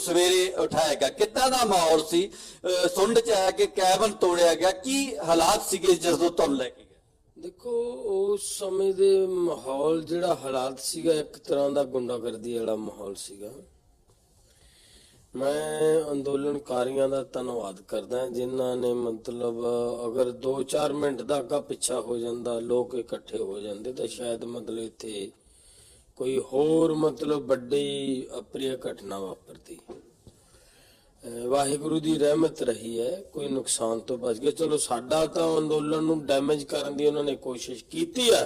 ਸਵੇਰੇ ਉਠਾਇਆ ਗਿਆ ਕਿੱਦਾਂ ਦਾ ਮਾਹੌਲ ਸੀ? ਅਹ ਸੁੰਡ ਚ ਆਇਆ ਕਿ ਕੈਬਨ ਤੋੜਿਆ ਗਿਆ। ਕੀ ਹਾਲਾਤ ਸੀਗੇ ਜਦੋਂ ਤੁਹਾਨੂੰ ਲੈ ਕੇ ਗਏ ਦੇਖੋ, ਉਸ ਸਮੇਂ ਦੇ ਮਾਹੌਲ ਜਿਹੜਾ ਹਾਲਾਤ ਸੀਗਾ, ਇੱਕ ਤਰ੍ਹਾਂ ਦਾ ਗੁੰਡਾਗਰਦੀ ਵਾਲਾ ਮਾਹੌਲ ਸੀਗਾ। ਮੈਂ ਅੰਦੋਲਨਕਾਰੀਆਂ ਦਾ ਧੰਨਵਾਦ ਕਰਦਾ ਜਿਨ੍ਹਾਂ ਨੇ ਮਤਲਬ ਅਗਰ 2-4 ਮਿੰਟ ਦਾ ਅੱਗਾ ਪਿੱਛਾ ਹੋ ਜਾਂਦਾ, ਲੋਕ ਇਕੱਠੇ ਹੋ ਜਾਂਦੇ, ਤਾਂ ਸ਼ਾਇਦ ਮਤਲਬ ਇੱਥੇ ਕੋਈ ਹੋਰ ਮਤਲਬ ਵੱਡੀ ਅਪਰਿਆ ਘਟਨਾ ਵਾਪਰਦੀ। ਵਾਹਿਗੁਰੂ ਦੀ ਰਹਿਮਤ ਰਹੀ ਹੈ, ਕੋਈ ਨੁਕਸਾਨ ਤੋਂ ਬਚ ਗਿਆ। ਚਲੋ ਸਾਡਾ ਤਾਂ ਅੰਦੋਲਨ ਨੂੰ ਡੈਮੇਜ ਕਰਨ ਦੀ ਉਹਨਾਂ ਨੇ ਕੋਸ਼ਿਸ਼ ਕੀਤੀ ਹੈ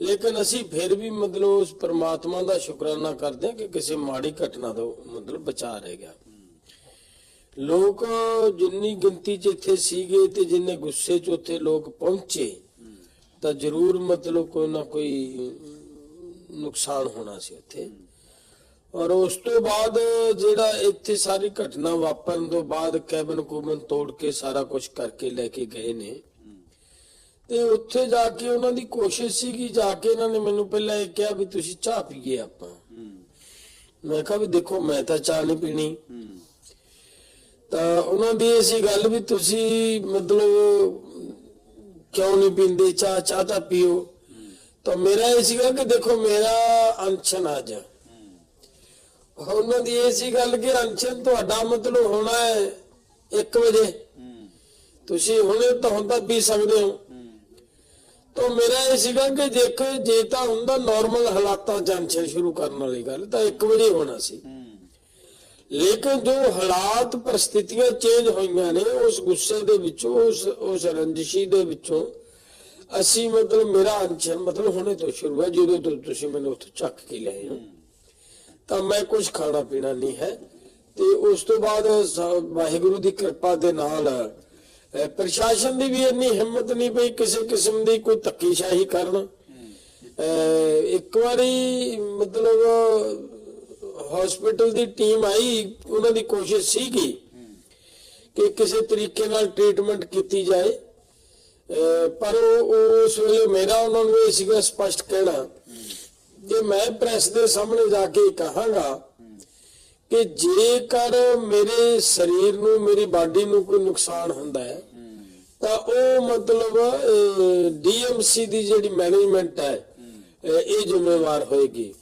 ਲੇਕਿਨ ਅਸੀਂ ਫਿਰ ਵੀ ਮਤਲਬ ਉਸ ਪ੍ਰਮਾਤਮਾ ਦਾ ਸ਼ੁਕਰਾਨਾ ਕਰਦੇ ਹਾਂ ਕਿ ਕਿਸੇ ਮਾੜੀ ਘਟਨਾ ਤੋਂ ਮਤਲਬ ਬਚਾ ਰਹਿ ਗਿਆ। ਲੋਕ ਜਿੰਨੀ ਗਿਣਤੀ 'ਚ ਇੱਥੇ ਸੀਗੇ ਤੇ ਜਿੰਨੇ ਗੁੱਸੇ 'ਚ ਉੱਥੇ ਲੋਕ ਪਹੁੰਚੇ, ਤਾਂ ਜ਼ਰੂਰ ਮਤਲਬ ਕੋਈ ਨਾ ਕੋਈ ਨੁਕਸਾਨ ਹੋਣਾ ਸੀ ਉੱਥੇ। ਔਰ ਉਸ ਤੋਂ ਬਾਅਦ ਜਿਹੜਾ ਇੱਥੇ ਸਾਰੀ ਘਟਨਾ ਵਾਪਰਨ ਤੋਂ ਬਾਅਦ ਕੈਬਨ ਕੋਬਨ ਤੋੜ ਕੇ ਸਾਰਾ ਕੁਝ ਕਰਕੇ ਲੈ ਕੇ ਗਏ ਨੇ। ਤੇ ਉੱਥੇ ਜਾ ਕੇ ਉਹਨਾਂ ਦੀ ਕੋਸ਼ਿਸ਼ ਸੀ ਕਿ ਜਾ ਕੇ ਇਹਨਾਂ ਨੇ ਮੈਨੂੰ ਪਹਿਲਾਂ ਇਹ ਕਿਹਾ ਵੀ ਤੁਸੀਂ ਚਾਹ ਪੀਏ ਆਪਾਂ। ਮੈਂ ਕਿਹਾ ਵੀ ਦੇਖੋ, ਮੈਂ ਤਾਂ ਚਾਹ ਨਹੀਂ ਪੀਣੀ। ਤਾਂ ਉਹਨਾਂ ਦੀ ਇਹ ਸੀ ਗੱਲ ਵੀ ਤੁਸੀਂ ਮਤਲਬ ਕਿਉਂ ਨਹੀਂ ਪੀਂਦੇ? ਚਾਹ ਚਾਹ ਤਾਂ ਪੀਓ। ਤਾਂ ਮੇਰਾ ਇਹ ਸੀਗਾ ਕਿ ਦੇਖੋ ਮੇਰਾ ਅਨਸ਼ਨ ਅੱਜ ਉਹਨਾਂ ਦੀ ਇਹ ਸੀ ਗੱਲ ਕਿ ਅਨਸ਼ਨ ਤੁਹਾਡਾ ਮਤਲਬ ਹੋਣਾ ਹੈ 1 ਵਜੇ। ਤੁਸੀਂ ਹੁਣੇ ਤਾਂ ਹੁੰਦਾ ਪੀ ਸਕਦੇ ਹੋ। ਤਾਂ ਮੇਰਾ ਇਹ ਸੀਗਾ ਕਿ ਦੇਖੋ, ਜੇ ਤਾਂ ਹੁੰਦਾ ਨਾਰਮਲ ਹਾਲਾਤਾਂ ਚ ਅਨਸ਼ਨ ਸ਼ੁਰੂ ਕਰਨ ਵਾਲੀ ਗੱਲ, ਤਾਂ 1 ਵਜੇ ਹੋਣਾ ਸੀ। ਲੇਕਿਨ ਜੋ ਹਾਲਾਤ, ਪਰਿਸਥਿਤੀਆਂ ਚੇਂਜ ਹੋਈਆਂ ਨੇ, ਉਸ ਗੁੱਸੇ ਦੇ ਵਿੱਚੋਂ, ਉਸ ਉਸ ਰੰਜਿਸ਼ੀ ਦੇ ਵਿੱਚੋਂ ਅਸੀਂ ਮਤਲਬ ਮੇਰਾ ਅਨਸ਼ਨ ਮਤਲਬ ਹੁਣੇ ਤੋਂ ਸ਼ੁਰੂ ਹੈ, ਜਦੋਂ ਤੋਂ ਤੁਸੀਂ ਮੈਨੂੰ ਉੱਥੇ ਚੱਕ ਕੇ ਲਿਆਏ ਹੋ। ਤਾਂ ਮੈਂ ਕੁਝ ਖਾਣਾ ਪੀਣਾ ਨਹੀਂ ਹੈ। ਤੇ ਉਸ ਤੋਂ ਬਾਅਦ ਵਾਹਿਗੁਰੂ ਦੀ ਕਿਰਪਾ ਦੇ ਨਾਲ ਪ੍ਰਸ਼ਾਸਨ ਦੀ ਵੀ ਇੰਨੀ ਹਿੰਮਤ ਨਹੀਂ ਪਈ ਕਿਸੇ ਕਿਸਮ ਦੀ ਕੋਈ ਧੱਕੀਸ਼ਾਹੀ ਕਰਨ। ਇੱਕ ਵਾਰੀ ਮਤਲਬ ਹਸਪੀਟਲ ਦੀ ਟੀਮ ਆਈ, ਉਹਨਾਂ ਦੀ ਕੋਸ਼ਿਸ਼ ਸੀਗੀ ਕਿ ਕਿਸੇ ਤਰੀਕੇ ਨਾਲ ਟ੍ਰੀਟਮੈਂਟ ਕੀਤੀ ਜਾਏ। ਪਰ ਉਹ ਉਸ ਵੇਲੇ ਮੇਰਾ ਉਹਨਾਂ ਨੂੰ ਇਹ ਸੀਗਾ ਸਪਸ਼ਟ ਕਹਿਣਾ ਕਿ ਮੈਂ ਪ੍ਰੈਸ ਦੇ ਸਾਹਮਣੇ ਜਾ ਕੇ ਕਹਾਂਗਾ ਕਿ ਜੇਕਰ ਮੇਰੇ ਸਰੀਰ ਨੂੰ ਮੇਰੀ ਬਾਡੀ ਨੂੰ ਕੋਈ ਨੁਕਸਾਨ ਹੁੰਦਾ ਹੈ ਤਾਂ ਉਹ ਮਤਲਬ ਡੀਐਮਸੀ ਦੀ ਜਿਹੜੀ ਮੈਨੇਜਮੈਂਟ ਹੈ ਅਹ, ਇਹ ਜ਼ਿੰਮੇਵਾਰ ਹੋਏਗੀ।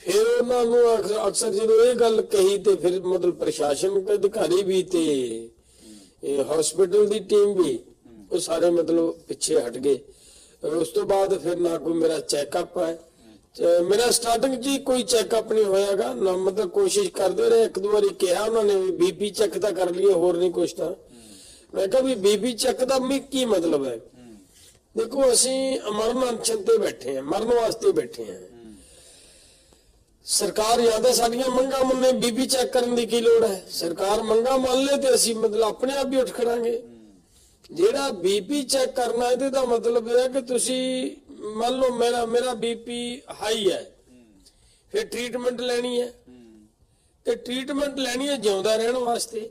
ਫਿਰ ਉਹਨਾਂ ਨੂੰ ਅਕਸਰ ਜਦੋਂ ਇਹ ਗੱਲ ਕਹੀ ਤੇ ਫਿਰ ਮਤਲਬ ਪ੍ਰਸ਼ਾਸਨਿਕ ਅਧਿਕਾਰੀ ਵੀ ਤੇ ਹਸਪੀਟਲ ਦੀ ਟੀਮ ਵੀ ਉਹ ਸਾਰੇ ਮਤਲਬ ਪਿੱਛੇ ਹਟ ਗਏ। ਉਸ ਤੋਂ ਬਾਅਦ ਫਿਰ ਨਾ ਕੋਈ ਮੇਰਾ ਚੈੱਕਅਪ ਹੈ ਮੇਰਾ ਸਟਾਰਟਿੰਗ 'ਚ ਹੀ ਕੋਈ ਚੈੱਕਅਪ ਨਹੀਂ ਹੋਇਆਗਾ। ਨਾ ਮਤਲਬ ਕੋਸ਼ਿਸ਼ ਕਰਦੇ ਰਹੇ। ਇੱਕ ਦੋ ਵਾਰੀ ਕਿਹਾ ਉਹਨਾਂ ਨੇ ਬੀਪੀ ਚੈੱਕ ਤਾਂ ਕਰ ਲਈਏ, ਹੋਰ ਨਹੀਂ ਕੁਛ ਤਾਂ। ਮੈਂ ਕਿਹਾ ਵੀ ਬੀਪੀ ਚੈੱਕ ਦਾ ਵੀ ਕੀ ਮਤਲਬ ਹੈ? ਦੇਖੋ, ਅਸੀਂ ਅਮਰਨ ਅਨਸ਼ਨ ਤੇ ਬੈਠੇ ਹਾਂ, ਮਰਨ ਵਾਸਤੇ ਬੈਠੇ ਹਾਂ। ਸਰਕਾਰ ਜਾਂ ਤਾਂ ਸਾਡੀਆਂ ਮੰਗਾਂ ਮੰਨੇ ਬੀਬੀ ਚੈੱਕ ਕਰਨ ਦੀ ਕੀ ਲੋੜ ਹੈ? ਸਰਕਾਰ ਮੰਗਾਂ ਮੰਨ ਲੇ ਤੇ ਅਸੀਂ ਮਤਲਬ ਆਪਣੇ ਆਪ ਹੀ ਉੱਠ ਖੜਾਂਗੇ। ਜਿਹੜਾ ਬੀਪੀ ਚੈੱਕ ਕਰਨਾ, ਇਹਦੇ ਦਾ ਮਤਲਬ ਇਹ ਹੈ ਕਿ ਤੁਸੀਂ ਮੰਨ ਲਓ ਮੇਰਾ ਮੇਰਾ ਬੀਪੀ ਹਾਈ ਹੈ, ਫਿਰ ਟ੍ਰੀਟਮੈਂਟ ਲੈਣੀ ਹੈ। ਤੇ ਟ੍ਰੀਟਮੈਂਟ ਲੈਣੀ ਹੈ ਜਿਉਂਦਾ ਰਹਿਣ ਵਾਸਤੇ।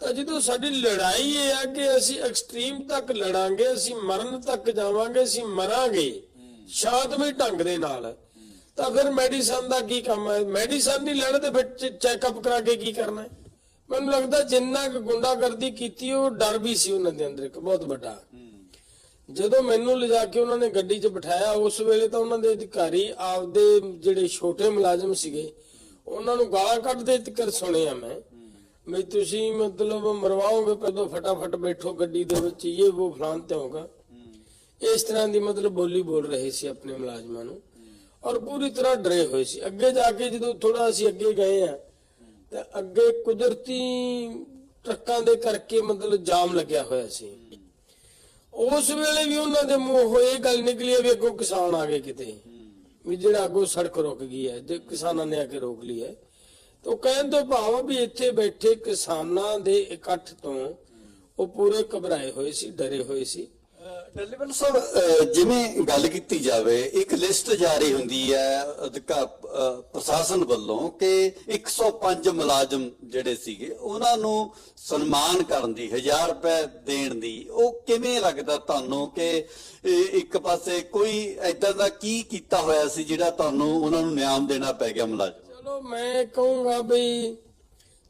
ਤਾਂ ਜਦੋਂ ਸਾਡੀ ਲੜਾਈ ਇਹ ਆ ਕਿ ਅਸੀਂ ਐਕਸਟ੍ਰੀਮ ਤੱਕ ਲੜਾਂਗੇ, ਅਸੀਂ ਮਰਨ ਤੱਕ ਜਾਵਾਂਗੇ, ਅਸੀਂ ਮਰਾਂਗੇ ਸ਼ਾਂਤਮਈ ਢੰਗ ਦੇ ਨਾਲ, ਤਾਂ ਫਿਰ ਮੈਡੀਸਨ ਦਾ ਕੀ ਕੰਮ ਹੈ? ਮੈਡੀਸਨ ਨਹੀਂ ਲੈਣ ਤੇ ਫਿਰ ਚੈੱਕਅਪ ਕਰਾ ਕੇ ਕੀ ਕਰਨਾ ਹੈ? ਮੈਨੂੰ ਲੱਗਦਾ ਜਿੰਨਾ ਕੁ ਗੁੰਡਾਗਰਦੀ ਕੀਤੀ ਉਹ ਡਰ ਵੀ ਸੀ ਉਹਨਾਂ ਦੇ ਅੰਦਰ ਇੱਕ ਬਹੁਤ ਵੱਡਾ। ਜਦੋਂ ਮੈਨੂੰ ਲਿਜਾ ਕੇ ਉਹਨਾਂ ਨੇ ਗੱਡੀ 'ਚ ਬਿਠਾਇਆ ਉਸ ਵੇਲੇ ਤਾਂ ਉਹਨਾਂ ਦੇ ਅਧਿਕਾਰੀ ਆਪਦੇ ਜਿਹੜੇ ਛੋਟੇ ਮੁਲਾਜ਼ਮ ਸੀਗੇ ਉਹਨਾਂ ਨੂੰ ਗਾਲਾਂ ਕੱਢਦੇ ਤੱਕ ਸੁਣਿਆ ਮੈਂ। ਵੀ ਤੁਸੀਂ ਮਤਲਬ ਮਰਵਾਓਗੇ ਪਹਿਲਾਂ ਫਟਾਫਟ ਬੈਠੋ ਗੱਡੀ ਦੇ ਵਿੱਚ ਇਹ ਉਹ ਫਲਾਨ ਤੇ ਹੋਗਾ ਇਸ ਤਰ੍ਹਾਂ ਦੀ ਮਤਲਬ ਬੋਲੀ ਬੋਲ ਰਹੇ ਸੀ ਆਪਣੇ ਮੁਲਾਜ਼ਮਾਂ ਨੂੰ। ਔਰ ਪੂਰੀ ਤਰ੍ਹਾਂ ਡਰੇ ਹੋਏ ਸੀ। ਅੱਗੇ ਜਾ ਕੇ ਜਦੋਂ ਥੋੜਾ ਅਸੀਂ ਅੱਗੇ ਗਏ ਆ ਤਾਂ ਅੱਗੇ ਕੁਦਰਤੀ ਟਰੱਕਾਂ ਦੇ ਕਰਕੇ ਮਤਲਬ ਜਾਮ ਲੱਗਿਆ ਹੋਇਆ ਸੀ। ਉਸ ਵੇਲੇ ਵੀ ਉਹਨਾਂ ਦੇ ਮੂੰਹੋਂ ਇਹ ਗੱਲ ਨਿਕਲੀ ਹੈ ਵੀ ਅੱਗੋਂ ਕਿਸਾਨ ਆ ਗਏ ਕਿਤੇ। ਵੀ ਜਿਹੜਾ ਅੱਗੋਂ ਸੜਕ ਰੁਕ ਗਈ ਹੈ, ਤੇ ਕਿਸਾਨਾਂ ਨੇ ਆ ਕੇ ਰੋਕ ਲਈ ਹੈ। ਤਾਂ ਕਹਿਣ ਤੋਂ ਭਾਵ ਵੀ ਇੱਥੇ ਬੈਠੇ ਕਿਸਾਨਾਂ ਦੇ ਇਕੱਠ ਤੋਂ ਉਹ ਪੂਰੇ ਘਬਰਾਏ ਹੋਏ ਸੀ, ਡਰੇ ਹੋਏ ਸੀ। ਡੱਲੇਵਾਲ ਸਾਹਿਬ ਜਿਵੇਂ ਗੱਲ ਕੀਤੀ ਜਾਵੇ, ਇੱਕ ਲਿਸਟ ਜਾਰੀ ਹੁੰਦੀ ਹੈ ਅਧਿਕਾਰ ਪ੍ਰਸ਼ਾਸਨ ਵੱਲੋਂ ਕਿ 105 ਮੁਲਾਜ਼ਮ ਜਿਹੜੇ ਸੀਗੇ, ਉਹਨਾਂ ਨੂੰ ਸਨਮਾਨ ਕਰਨ ਦੀ 1000 ਰੁਪਏ ਦੇਣ ਦੀ, ਉਹ ਕਿਵੇਂ ਲੱਗਦਾ ਤੁਹਾਨੂੰ ਕਿ ਇੱਕ ਪਾਸੇ ਕੋਈ ਐਦਾਂ ਦਾ ਕੀ ਕੀਤਾ ਹੋਇਆ ਸੀ ਜਿਹੜਾ ਤੁਹਾਨੂੰ ਉਹਨਾਂ ਨੂੰ ਨਿਆਮ ਦੇਣਾ ਪੈ ਗਿਆ ਮੁਲਾਜ਼ਮ? ਚਲੋ ਚਲੋ, ਮੈਂ ਕਹੂੰਗਾ ਬਈ,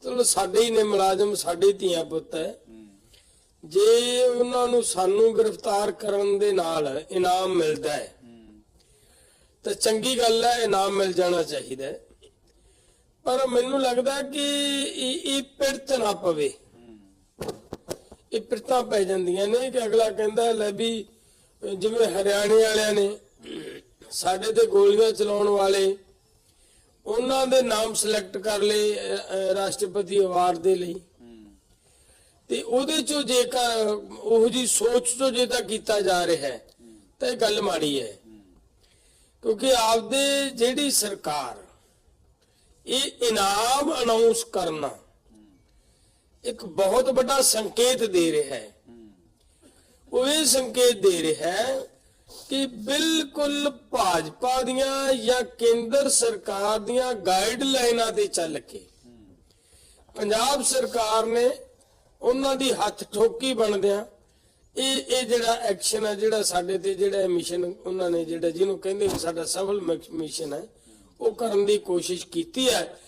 ਚਲੋ, ਸਾਡੇ ਹੀ ਨੇ ਮੁਲਾਜ਼ਮ, ਸਾਡੇ ਧੀਆ ਪੁੱਤ ਹੈ। ਜੇ ਉਹਨਾਂ ਨੂੰ ਸਾਨੂੰ ਗ੍ਰਿਫਤਾਰ ਕਰਨ ਦੇ ਨਾਲ ਇਨਾਮ ਮਿਲਦਾ ਹੈ, ਤਾਂ ਚੰਗੀ ਗੱਲ ਹੈ, ਇਨਾਮ ਮਿਲ ਜਾਣਾ ਚਾਹੀਦਾ ਹੈ। ਪਰ ਮੈਨੂੰ ਲੱਗਦਾ ਕਿ ਇਹ ਪਿਰਤ ਨਾ ਪਵੇ। ਇਹ ਪਿਰਤਾਂ ਪੈ ਜਾਂਦੀਆਂ ਨੇ ਕਿ ਅਗਲਾ ਕਹਿੰਦਾ ਲੈ ਵੀ ਜਿਵੇਂ ਹਰਿਆਣੇ ਵਾਲਿਆਂ ਨੇ ਸਾਡੇ ਤੇ ਗੋਲੀਆਂ ਚਲਾਉਣ ਵਾਲੇ ਉਹਨਾਂ ਦੇ ਨਾਮ ਸਿਲੈਕਟ ਕਰ ਲਏ ਰਾਸ਼ਟਰਪਤੀ ਅਵਾਰਡ ਦੇ ਲਈ। ਤੇ ਉਹਦੇ ਚੋਂ ਜੇਕਰ ਉਹ ਜੀ ਸੋਚ ਤੋਂ ਜੇ ਤਾਂ ਕੀਤਾ ਜਾ ਰਿਹਾ ਹੈ, ਤਾਂ ਇਹ ਗੱਲ ਮਾੜੀ ਹੈ। ਕਿਉਂਕਿ ਆਪਦੇ ਜਿਹੜੀ ਸਰਕਾਰ, ਇਹ ਇਨਾਮ ਅਨਾਉਂਸ ਕਰਨਾ ਇੱਕ ਬਹੁਤ ਵੱਡਾ ਸੰਕੇਤ ਦੇ ਰਿਹਾ ਹੈ। ਉਹ ਇਹ ਸੰਕੇਤ ਦੇ ਰਿਹਾ ਹੈ ਕਿ ਬਿਲਕੁਲ ਭਾਜਪਾ ਦੀਆਂ ਜਾਂ ਕੇਂਦਰ ਸਰਕਾਰ ਦੀਆਂ ਗਾਈਡਲਾਈਨਾਂ ਤੇ ਚੱਲ ਕੇ ਪੰਜਾਬ ਸਰਕਾਰ ਨੇ ਉਹਨਾਂ ਦੀ ਹੱਥ ਠੋਕੀ ਬਣਦਿਆਂ ਇਹ ਇਹ ਜਿਹੜਾ ਐਕਸ਼ਨ ਹੈ ਜਿਹੜਾ ਸਾਡੇ ਤੇ ਜਿਹੜਾ ਮਿਸ਼ਨ ਉਹਨਾਂ ਨੇ ਜਿਹੜਾ ਜਿਹਨੂੰ ਕਹਿੰਦੇ ਸਾਡਾ ਸਫਲ ਮਿਸ਼ਨ ਹੈ, ਉਹ ਕਰਨ ਦੀ ਕੋਸ਼ਿਸ਼ ਕੀਤੀ ਹੈ।